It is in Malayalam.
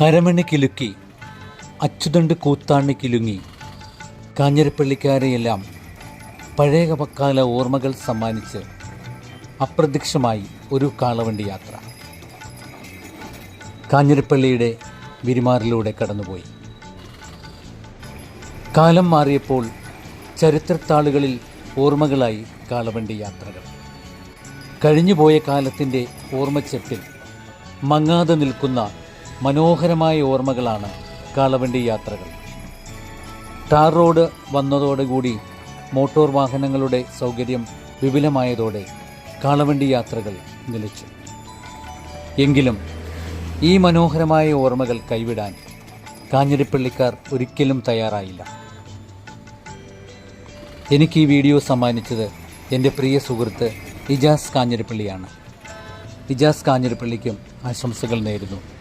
അരമണി കിലുക്കി അച്ചുതണ്ട് കൂത്താണി കിലുങ്ങി കാഞ്ഞിരപ്പള്ളിക്കാരെയെല്ലാം പഴയ കാല ഓർമ്മകൾ സമ്മാനിച്ച് അപ്രത്യക്ഷമായി ഒരു കാളവണ്ടി യാത്ര. കാഞ്ഞിരപ്പള്ളിയുടെ വിരിമാറിലൂടെ കടന്നുപോയി. കാലം മാറിയപ്പോൾ ചരിത്രത്താളുകളിൽ ഓർമ്മകളായി കാളവണ്ടി യാത്രകൾ. കഴിഞ്ഞുപോയ കാലത്തിന്റെ ഓർമ്മച്ചെപ്പിൽ മങ്ങാതെ നിൽക്കുന്ന മനോഹരമായ ഓർമ്മകളാണ് കാളവണ്ടി യാത്രകൾ. ടാർ റോഡ് വന്നതോടുകൂടി മോട്ടോർ വാഹനങ്ങളുടെ സൗകര്യം വിപുലമായതോടെ കാളവണ്ടി യാത്രകൾ നിലച്ചു. എങ്കിലും ഈ മനോഹരമായ ഓർമ്മകൾ കൈവിടാൻ കാഞ്ഞിരപ്പള്ളിക്കാർ ഒരിക്കലും തയ്യാറായില്ല. എനിക്ക് ഈ വീഡിയോ സമ്മാനിച്ചത് എന്റെ പ്രിയ സുഹൃത്ത് ഇജാസ് കാഞ്ഞിരപ്പള്ളിയാണ്. ഇജാസ് കാഞ്ഞിരപ്പള്ളിക്കും ആശംസകൾ നേരുന്നു.